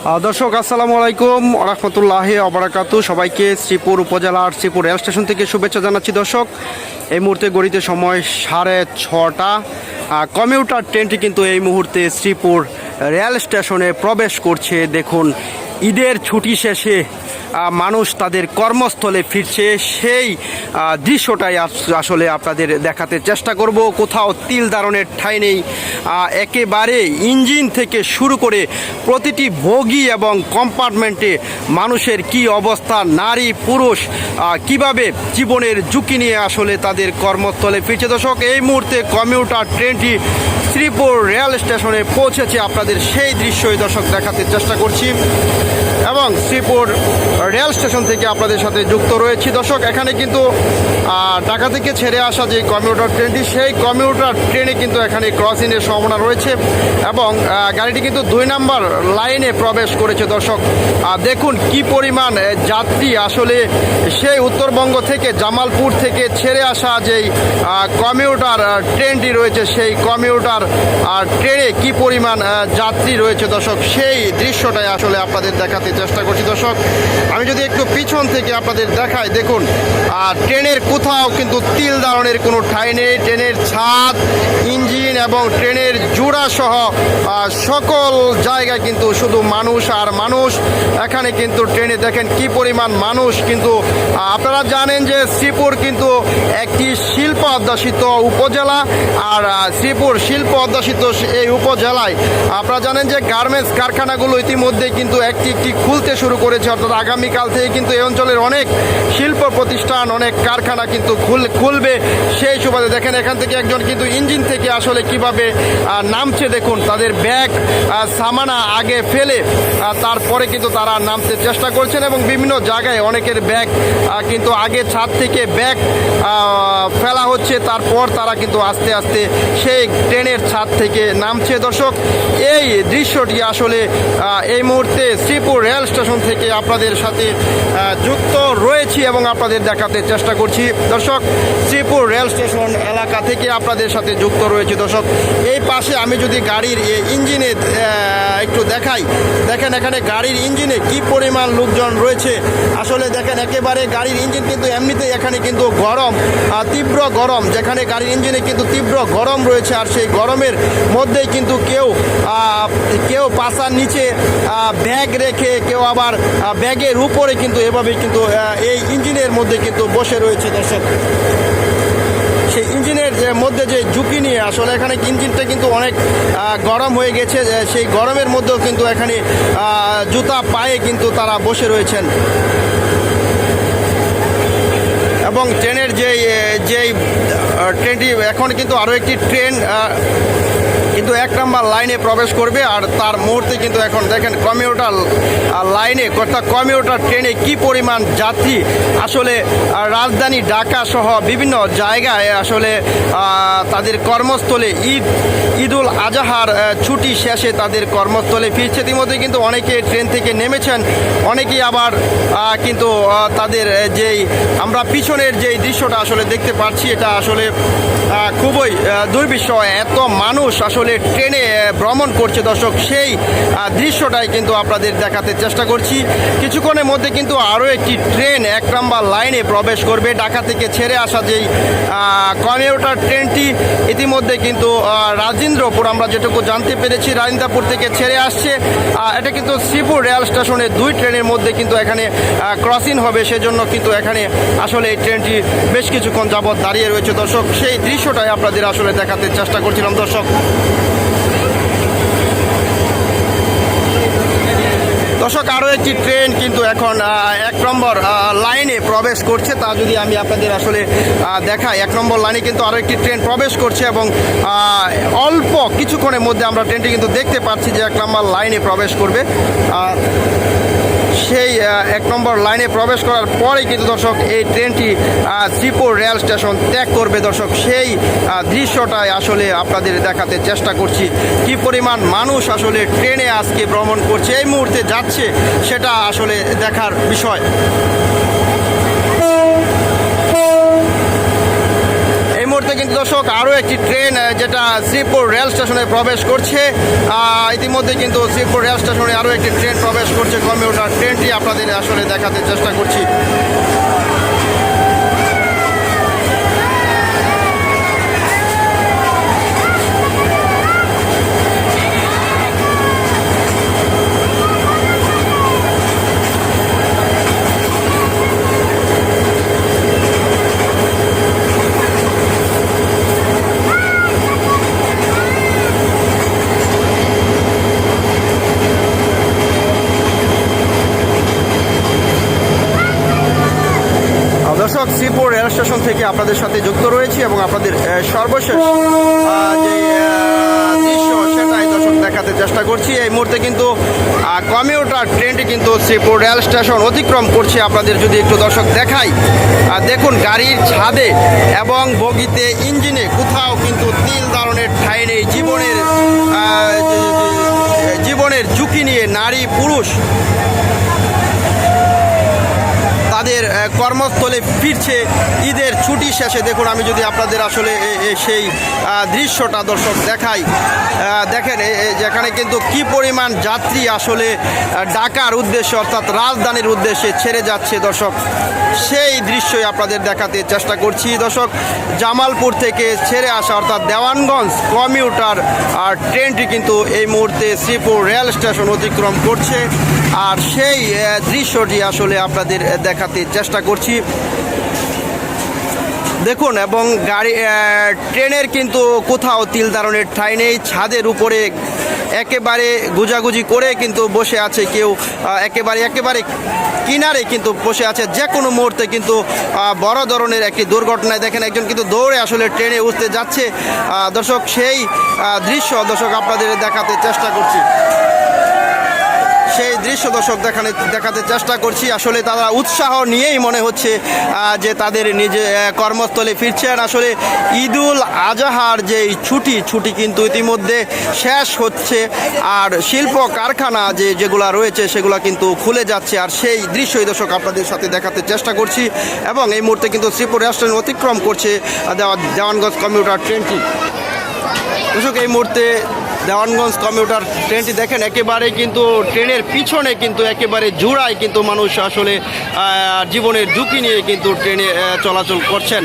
দর্শক, আসসালামু আলাইকুম, রহমতুল্লাহ অবরাকাতু সবাইকে শ্রীপুর উপজেলার শ্রীপুর রেল স্টেশন থেকে শুভেচ্ছা জানাচ্ছি দর্শক। এই মুহূর্তে গড়িতে সময় সাড়ে ছটা। কমিউটার ট্রেনটি কিন্তু এই মুহূর্তে শ্রীপুর রেল স্টেশনে প্রবেশ করছে। দেখুন, ঈদের ছুটি শেষে মানুষ তাদের কর্মস্থলে ফিরছে, সেই দৃশ্যটাই আস- আসলে আপনাদের দেখাতে চেষ্টা করব। কোথাও তিল দারণের ঠাঁই নেই। একেবারে ইঞ্জিন থেকে শুরু করে প্রতিটি বগি এবং কম্পার্টমেন্টে মানুষের কি অবস্থা, নারী, পুরুষ কীভাবে জীবনের ঝুঁকি নিয়ে আসলে তাদের কর্মস্থলে ফিরছে। দর্শক, এই মুহূর্তে কমিউটার ট্রেনটি শ্রীপুর রেল স্টেশনে পৌঁছেছে আপনাদের সেই দৃশ্যই দর্শক দেখাতে চেষ্টা করছি। এবং শ্রীপুর রেল স্টেশন থেকে আপনাদের সাথে যুক্ত রয়েছি। দর্শক, এখানে কিন্তু ঢাকা থেকে ছেড়ে আসা যে কমিউটার ট্রেনটি সেই কমিউটার ট্রেনে কিন্তু এখানে ক্রসিংয়ের সম্ভাবনা রয়েছে এবং গাড়িটি কিন্তু দুই নাম্বার লাইনে প্রবেশ করেছে। দর্শক দেখুন কি পরিমাণ যাত্রী আসলে সেই উত্তরবঙ্গ থেকে জামালপুর থেকে ছেড়ে আসা যেই কমিউটার ট্রেনটি রয়েছে, সেই কমিউটার আহ, ট্রেনে কি পরিমাণ যাত্রী রয়েছে দর্শক সেই দৃশ্যটাই আসলে আপনাদের দেখাতে চেষ্টা করছি দর্শক। আমি যদি একটু পিছন থেকে আপনাদের দেখাই দেখুন আর ট্রেনের কোথাও কিন্তু তিল দারণের কোনো ঠাঁই নেই। ট্রেনের ছাদ ইঞ্জিন এবং ট্রেনের জোড়া সহ সকল জায়গায় কিন্তু শুধু মানুষ আর মানুষ। এখানে কিন্তু ট্রেনে দেখেন কি পরিমাণ মানুষ কিন্তু আপনারা জানেন যে শ্রীপুর কিন্তু একটি শিল্প অধ্যাসিত উপজেলা আর শ্রীপুর শিল্প অধ্যাসিত এই উপজেলায়। আপনারা জানেন যে গার্মেন্টস কারখানাগুলো ইতিমধ্যে কিন্তু একটি একটি খুলতে শুরু করেছে, অর্থাৎ আগামীকাল থেকে কিন্তু এই অঞ্চলের অনেক শিল্প প্রতিষ্ঠান, অনেক কারখানা কিন্তু খুল, খুলবে। সেই সুবাদে দেখেন এখান থেকে একজন কিন্তু ইঞ্জিন থেকে আসলে কীভাবে নামছে দেখুন, তাদের ব্যাগ সামানা আগে ফেলে তারপরে কিন্তু তারা নামতে চেষ্টা করছেন এবং বিভিন্ন জায়গায় অনেকের ব্যাগ কিন্তু আগে ছাদ থেকে ব্যাগ ফেলা হচ্ছে, তারপর তারা কিন্তু আস্তে আস্তে সেই ট্রেনের ছাদ থেকে নামছে দর্শক। এই দৃশ্যটি আসলে এই মুহূর্তে শ্রীপুর রেল স্টেশন থেকে আপনাদের সাথে যুক্ত রয়েছি এবং আপনাদের দেখাতে চেষ্টা করছি। দর্শক, শ্রীপুর রেল স্টেশন এলাকা থেকে আপনাদের সাথে যুক্ত রয়েছে দর্শক। এই পাশে আমি যদি গাড়ির ইঞ্জিনে একটু দেখাই। দেখেন এখানে গাড়ির ইঞ্জিনে কি পরিমাণ লোকজন রয়েছে। আসলে দেখেন একেবারে গাড়ির ইঞ্জিন কিন্তু এমনিতেই এখানে কিন্তু গরম তীব্র গরম। যেখানে গাড়ির ইঞ্জিনে কিন্তু তীব্র গরম রয়েছে আর সেই গরমের মধ্যেই কিন্তু কেউ কেউ পাশার নিচে ব্যাগ রেখে কেউ আবার ব্যাগের উপরে কিন্তু এভাবে কিন্তু এই ইঞ্জিনের মধ্যে কিন্তু বসে রয়েছে দর্শক। সেই ইঞ্জিনের মধ্যে যে ঝুঁকি নিয়ে আসলে এখানে ইঞ্জিনটা কিন্তু অনেক গরম হয়ে গেছে সেই গরমের মধ্যেও কিন্তু এখানে জুতা পায়ে কিন্তু তারা বসে রয়েছেন। এবং ট্রেনের যে যেই ট্রেনটি এখন কিন্তু আরও একটি ট্রেন কিন্তু এক নম্বর লাইনে প্রবেশ করবে আর তার মুহূর্তে কিন্তু এখন দেখেন কমিউটার লাইনে অর্থাৎ কমিউটার ট্রেনে কি পরিমাণ যাত্রী আসলে রাজধানী ঢাকা সহ বিভিন্ন জায়গায় আসলে তাদের কর্মস্থলে ঈদ, ঈদুল আজহার ছুটি শেষে তাদের কর্মস্থলে ফিরছে। ইতিমধ্যে কিন্তু অনেকে ট্রেন থেকে নেমেছেন, অনেকেই আবার কিন্তু তাদের যেই আমরা পিছনের যেই দৃশ্যটা আসলে দেখতে পাচ্ছি, এটা আসলে খুবই দুর্বিষয়। এত মানুষ আসলে ট্রেনে ভ্রমণ করছে। দর্শক, সেই দৃশ্যটাই কিন্তু আপনাদের দেখাতে চেষ্টা করছি। কিছুক্ষণের মধ্যে কিন্তু আরও একটি ট্রেন এক নম্বর লাইনে প্রবেশ করবে। ঢাকা থেকে ছেড়ে আসা যেই কমিউটার ট্রেনটি, ইতিমধ্যে কিন্তু রাজেন্দ্রপুর, আমরা যেটুকু জানতে পেরেছি, রাজেন্দ্রপুর থেকে ছেড়ে আসছে। এটা কিন্তু শ্রীপুর রেল স্টেশনে দুই ট্রেনের মধ্যে কিন্তু এখানে ক্রসিং হবে। সেজন্য কিন্তু এখানে আসলে এই ট্রেনটি বেশ কিছুক্ষণ যাবৎ দাঁড়িয়ে রয়েছে। দর্শক, সেই দৃশ্যটাই আপনাদের আসলে দেখাতে চেষ্টা করছিলাম, দর্শক। দর্শক, আরও একটি ট্রেন কিন্তু এখন এক নম্বর লাইনে প্রবেশ করছে। তা যদি আমি আপনাদের আসলে দেখাই, এক নম্বর লাইনে কিন্তু আরও একটি ট্রেন প্রবেশ করছে এবং অল্প কিছুক্ষণের মধ্যে আমরা ট্রেনটি কিন্তু দেখতে পাচ্ছি যে এক নম্বর লাইনে প্রবেশ করবে। সেই এক নম্বর লাইনে প্রবেশ করার পরেই কিন্তু দর্শক এই ট্রেনটি ত্রিপুর রেল স্টেশন ত্যাগ করবে দর্শক। সেই দৃশ্যটাই আসলে আপনাদের দেখাতে চেষ্টা করছি। কি পরিমাণ মানুষ আসলে ট্রেনে আজকে ভ্রমণ করছে, এই মুহূর্তে যাচ্ছে, সেটা আসলে দেখার বিষয় এই মুহূর্তে কিন্তু দর্শক, আরও একটি ট্রেন যেটা শ্রীপুর রেল স্টেশনে প্রবেশ করছে। ইতিমধ্যে কিন্তু শ্রীপুর রেল স্টেশনে আরও একটি ট্রেন প্রবেশ করছে। কমিউটার ট্রেনটি আপনাদের আসলে দেখাতে চেষ্টা করছি। শ্রীপুর রেল স্টেশন থেকে আপনাদের সাথে যুক্ত রয়েছি এবং আপনাদের সর্বশেষ যে দৃশ্য সেটাই দর্শক দেখাতে চেষ্টা করছি। এই মুহূর্তে কিন্তু কমিউটার ট্রেনটি কিন্তু শ্রীপুর রেল স্টেশন অতিক্রম করছে। আপনাদের যদি একটু দর্শক দেখাই দেখুন গাড়ির ছাদে এবং বগিতে ইঞ্জিনে কোথাও কিন্তু তিল ধরনের ঠাই নেই। জীবনের জীবনের ঝুঁকি নিয়ে নারী পুরুষ তাদের কর্মস্থলে ফিরছে ঈদের ছুটি শেষে। দেখুন, আমি যদি আপনাদের আসলে সেই দৃশ্যটা দর্শক দেখাই দেখেন যেখানে কিন্তু কি পরিমাণ যাত্রী আসলে ঢাকার উদ্দেশ্যে অর্থাৎ রাজধানীর উদ্দেশ্যে ছেড়ে যাচ্ছে দর্শক। সেই দৃশ্যই আপনাদের দেখাতে চেষ্টা করছি। দর্শক, জামালপুর থেকে ছেড়ে আসা অর্থাৎ দেওয়ানগঞ্জ কমিউটার আর ট্রেনটি কিন্তু এই মুহূর্তে শ্রীপুর রেল স্টেশন অতিক্রম করছে। আর সেই দৃশ্যটি আসলে আপনাদের দেখাতে চেষ্টা করছি। দেখুন, এবং গাড়ি ট্রেনের কিন্তু কোথাও তিল দারণের ঠাঁই নেই। ছাদের উপরে একেবারে গুজাগুজি করে কিন্তু বসে আছে কেউ একেবারে একেবারে কিনারে কিন্তু বসে আছে। যে কোনো মুহূর্তে কিন্তু বড় ধরনের একটি দুর্ঘটনায় দেখেন একজন কিন্তু দৌড়ে আসলে ট্রেনে উঠতে যাচ্ছে। দর্শক, সেই দৃশ্য দর্শক আপনাদের দেখাতে চেষ্টা করছি। সেই দৃশ্য দর্শক দেখানে দেখাতে চেষ্টা করছি। আসলে তারা উৎসাহ নিয়েই মনে হচ্ছে যে তাদের নিজে কর্মস্থলে ফিরছেন। আসলে ঈদুল আজহার যে ছুটি ছুটি কিন্তু ইতিমধ্যে শেষ হচ্ছে। আর শিল্প কারখানা যে যেগুলো রয়েছে, সেগুলো কিন্তু খুলে যাচ্ছে। আর সেই দৃশ্যই দর্শক আপনাদের সাথে দেখাতে চেষ্টা করছি। এবং এই মুহূর্তে কিন্তু শ্রীপুর রেস্টুরেন্ট অতিক্রম করছে, দেওয়া- দেওয়ানগঞ্জ কমিউটার ট্রেনটি। দর্শক, এই মুহূর্তে দেওয়ানগঞ্জ কমিউটার ট্রেনটি দেখেন, একেবারে কিন্তু ট্রেনের পিছনে কিন্তু একেবারে জুড়ায় কিন্তু মানুষ আসলে জীবনের ঝুঁকি নিয়ে কিন্তু ট্রেনে চলাচল করছেন।